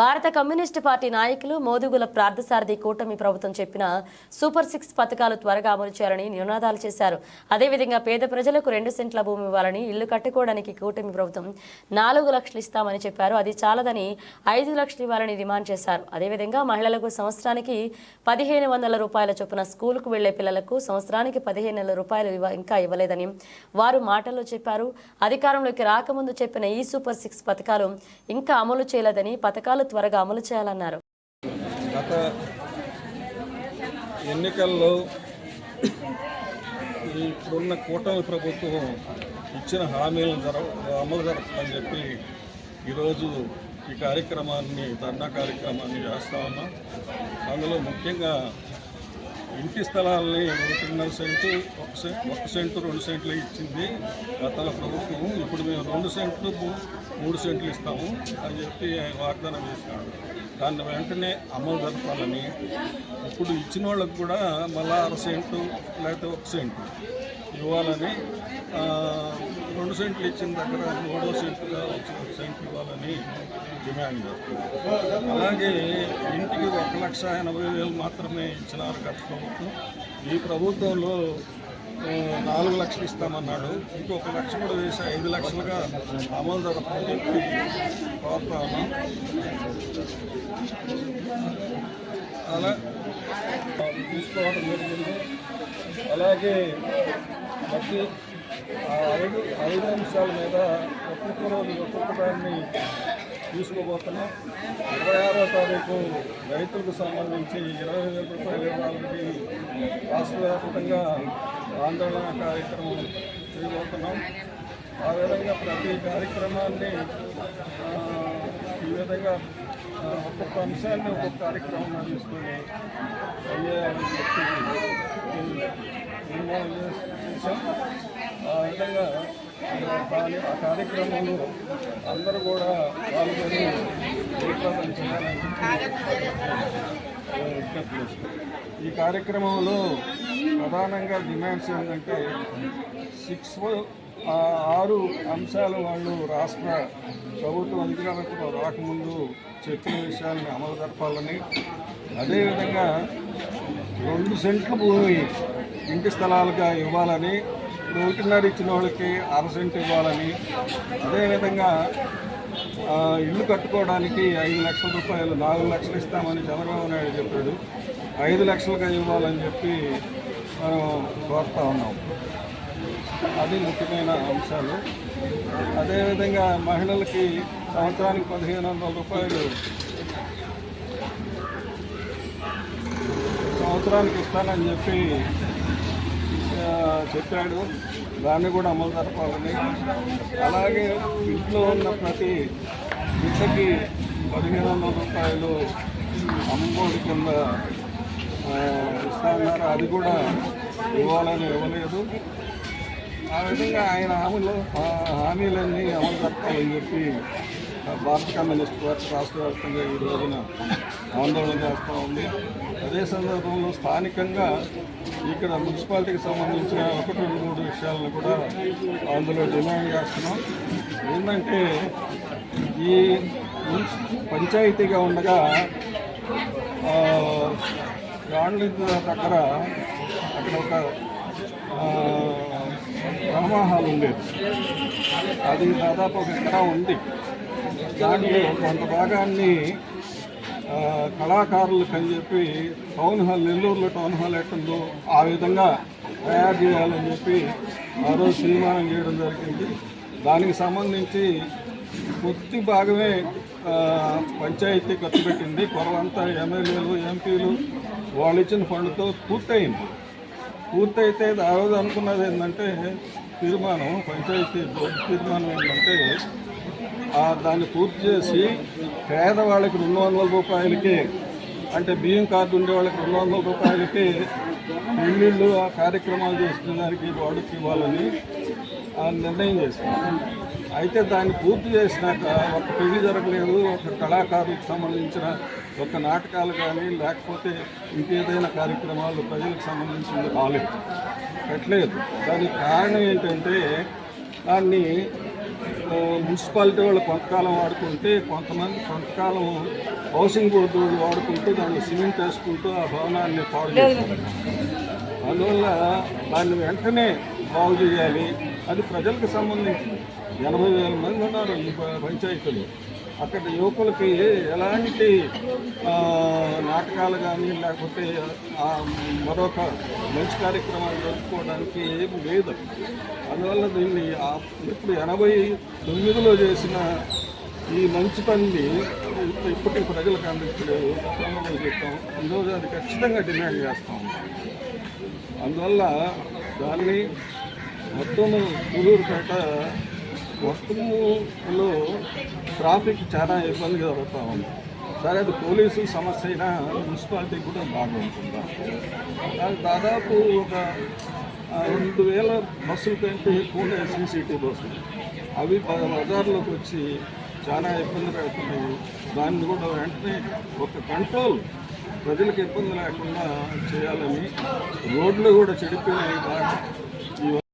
భారత communist party నాయకులు మోదుగుల ప్రార్థసారథి కూటమి ప్రభుత్వం చెప్పిన సూపర్ సిక్స్ పథకాలు త్వరగా అమలు చేయాలని నినాదాలు చేశారు. అదేవిధంగా పేద ప్రజలకు రెండు సెంట్ల భూమి ఇవ్వాలని ఇల్లు కట్టుకోవడానికి కూటమి ప్రభుత్వం నాలుగు లక్షలు ఇస్తామని చెప్పారు. అది చాలదని ఐదు లక్షలు ఇవ్వాలని డిమాండ్ చేశారు. అదేవిధంగా మహిళలకు సంవత్సరానికి పదిహేను వందల రూపాయల చొప్పున స్కూల్కు వెళ్ళే పిల్లలకు సంవత్సరానికి పదిహేను వందల రూపాయలు ఇవ్వ ఇంకా ఇవ్వలేదని వారు మాటల్లో చెప్పారు. అధికారంలోకి రాకముందు చెప్పిన ఈ సూపర్ సిక్స్ పథకాలు ఇంకా అమలు చేయలేదని పథకాలు త్వరగా అమలు చేయాలన్నారు. గత ఎన్నికల్లో ఇప్పుడున్న కూటమి ప్రభుత్వం ఇచ్చిన హామీలను జర అమలు జరపాలని చెప్పి ఈరోజు ఈ కార్యక్రమాన్ని ధర్నా కార్యక్రమాన్ని చేస్తా ఉన్నాం. అందులో ముఖ్యంగా ఇంటి స్థలాలని ఒకటిన్నర సెంటు ఒక సెంట్ ఒక సెంటు రెండు సెంట్లు ఇచ్చింది. గత ప్రభుత్వం ఇప్పుడు మేము రెండు సెంట్లు మూడు సెంట్లు ఇస్తాము అని చెప్పి ఆయన వాగ్దానం చేశాడు. దాన్ని వెంటనే అమలు జరపాలని. ఇప్పుడు ఇచ్చిన వాళ్ళకు కూడా మళ్ళా అర సెంటు లేకపోతే ఒక సెంటు ఇవ్వాలని ఆ, సెంట్లు ఇచ్చిన దగ్గర మూడో సెంటుగా వచ్చిన సెంట్ ఇవ్వాలని డిమాండ్ చేస్తున్నాం అలాగే ఇంటికి ఒక లక్ష ఎనభై వేలు మాత్రమే ఇచ్చినారు గత ప్రభుత్వం. ఈ ప్రభుత్వంలో నాలుగు లక్షలు ఇస్తామన్నాడు. ఇంకొక లక్ష కూడా వేసి ఐదు లక్షలుగా అమలు జరపని చెప్పి కోరుతా ఉన్నాం అలా తీసుకోవడం జరిగింది. అలాగే ప్రతి ఐదు ఐదు అంశాల మీద ఒక్కొక్క రోజు ఒక్కొక్క దాన్ని తీసుకోబోతున్నాం. ఇరవై ఆరో తారీఖు రైతులకు సంబంధించి ఇరవై వేల రూపాయల వాళ్ళకి రాష్ట్రవ్యాప్తంగా ఆందోళన కార్యక్రమం చేయబోతున్నాం. ఆ విధంగా ప్రతి కార్యక్రమాన్ని ఈ విధంగా ఒక్కొక్క అంశాన్ని ఒక్కొక్క కార్యక్రమంగా తీసుకొని అయ్యే నిర్మాణం చేసాం ఆ ఆ కార్యక్రమంలో అందరూ కూడా పాల్గొని ఈ కార్యక్రమంలో ప్రధానంగా డిమాండ్స్ ఏంటంటే సిక్స్ ఆరు అంశాలు వాళ్ళు రాష్ట్ర ప్రభుత్వం అధికారులకు రాకముందు చెప్పిన విషయాన్ని అమలు జరపాలని. అదేవిధంగా రెండు సెంట్ల భూమి ఇంటి స్థలాలుగా ఇవ్వాలని ఇప్పుడు ఇచ్చిన వాళ్ళకి అరసెంట్ ఇవ్వాలని. అదేవిధంగా ఇల్లు కట్టుకోవడానికి ఐదు లక్షల రూపాయలు నాలుగు లక్షలు ఇస్తామని చంద్రబాబు నాయుడు చెప్పాడు. ఐదు లక్షలుగా ఇవ్వాలని చెప్పి మనం కోరుతా ఉన్నాం. అది ముఖ్యమైన అంశాలు. అదేవిధంగా మహిళలకి సంవత్సరానికి పదిహేను వందల రూపాయలు సంవత్సరానికి ఇస్తానని చెప్పి చెప్పాడు. దాన్ని కూడా అమలు జరపాలని అలాగే ఇంట్లో ఉన్న ప్రతి బిడ్డకి పదిహేను వందల రూపాయలు అమ్మఒడి కింద ఇస్తామన్నారు అది కూడా ఇవ్వాలని ఇవ్వలేదు. ఆ విధంగా ఆయన హామీలు ఆ హామీలన్నీ అమలు జరపాలని చెప్పి భారత కమ్యూనిస్ట్ పార్టీ రాష్ట్ర వ్యాప్తంగా ఈ రోజున ఆందోళన చేస్తూ ఉంది. అదే సందర్భంలో స్థానికంగా ఇక్కడ మున్సిపాలిటీకి సంబంధించిన ఒకటి రెండు మూడు విషయాలను కూడా అందులో డిమాండ్ చేస్తున్నాం. ఏంటంటే ఈ పంచాయతీగా ఉండగా గాండ్ల దగ్గర అక్కడ ఒక డ్రామా హాల్ ఉండేది అది దాదాపు ఒక ఎకరా ఉంది. దాంట్లో కొంత భాగాన్ని కళాకారులకు అని చెప్పి టౌన్ హాల్ నెల్లూరులో టౌన్ హాల్ ఎట్టుందో ఆ విధంగా తయారు చేయాలని చెప్పి ఆ రోజు తీర్మానం చేయడం జరిగింది. దానికి సంబంధించి కొద్ది భాగమే పంచాయతీ ఖర్చు పెట్టింది. కొరవంతా ఎమ్మెల్యేలు ఎంపీలు వాళ్ళు ఇచ్చిన ఫండ్తో పూర్తయింది. పూర్తయితే ఆ రోజు అనుకున్నది ఏంటంటే తీర్మానం పంచాయతీ బోర్డు తీర్మానం ఏంటంటే దాన్ని పూర్తి చేసి పేదవాళ్ళకి రెండు వందల రూపాయలకి అంటే బియ్యం కార్డు ఉండే వాళ్ళకి రెండు వందల రూపాయలకి పెళ్ళిళ్ళు ఆ కార్యక్రమాలు చేసుకునే దానికి వాడుకి ఇవ్వాలని నిర్ణయం చేశాను అయితే దాన్ని పూర్తి చేసినాక ఒక పెళ్ళి జరగలేదు ఒక కళాకారులకు సంబంధించిన ఒక నాటకాలు కానీ లేకపోతే ఇంకేదైనా కార్యక్రమాలు ప్రజలకు సంబంధించింది రాలేదు పెట్టలేదు. దానికి కారణం ఏంటంటే దాన్ని మున్సిపాలిటీ వాళ్ళు కొంతకాలం వాడుకుంటే కొంతమంది కొంతకాలం హౌసింగ్ బోర్డు వాళ్ళు వాడుకుంటూ దాన్ని సిమెంట్ వేసుకుంటూ ఆ భవనాన్ని పాడు అందువల్ల దాన్ని వెంటనే బాగు చేయాలి. అది ప్రజలకు సంబంధించి ఎనభై వేల మంది ఉన్నారు ఈ పంచాయతీలో. అక్కడ యువకులకి ఎలాంటి నాటకాలు కానీ లేకపోతే మరొక మంచి కార్యక్రమాలు జరుపుకోవడానికి ఏమి లేదు. అందువల్ల దీన్ని ఇప్పుడు ఎనభై తొమ్మిదిలో చేసిన ఈ మంచి పనిని ఇప్పటికి ప్రజలకు అందించలేదు గతంలో చెప్తాం ఈరోజు అది ఖచ్చితంగా డిమాండ్ చేస్తాం. అందువల్ల దాన్ని మొత్తం పులూరుపేట వస్తువులో ట్రాఫిక్ చాలా ఇబ్బందిగా జరుగుతూ ఉంది. సరే అది పోలీసు సమస్య అయినా మున్సిపాలిటీ కూడా బాగుంటుందా? దాదాపు ఒక రెండు వేల బస్సుల కంటే ఎక్కువ సీసీటీ బస్సులు. అవి బజార్లోకి వచ్చి చాలా ఇబ్బంది పెడుతున్నాయి. దాన్ని కూడా వెంటనే ఒక కంట్రోల్ ప్రజలకు ఇబ్బంది లేకుండా చేయాలని రోడ్లు కూడా చెడిపోయినాయి. కానీ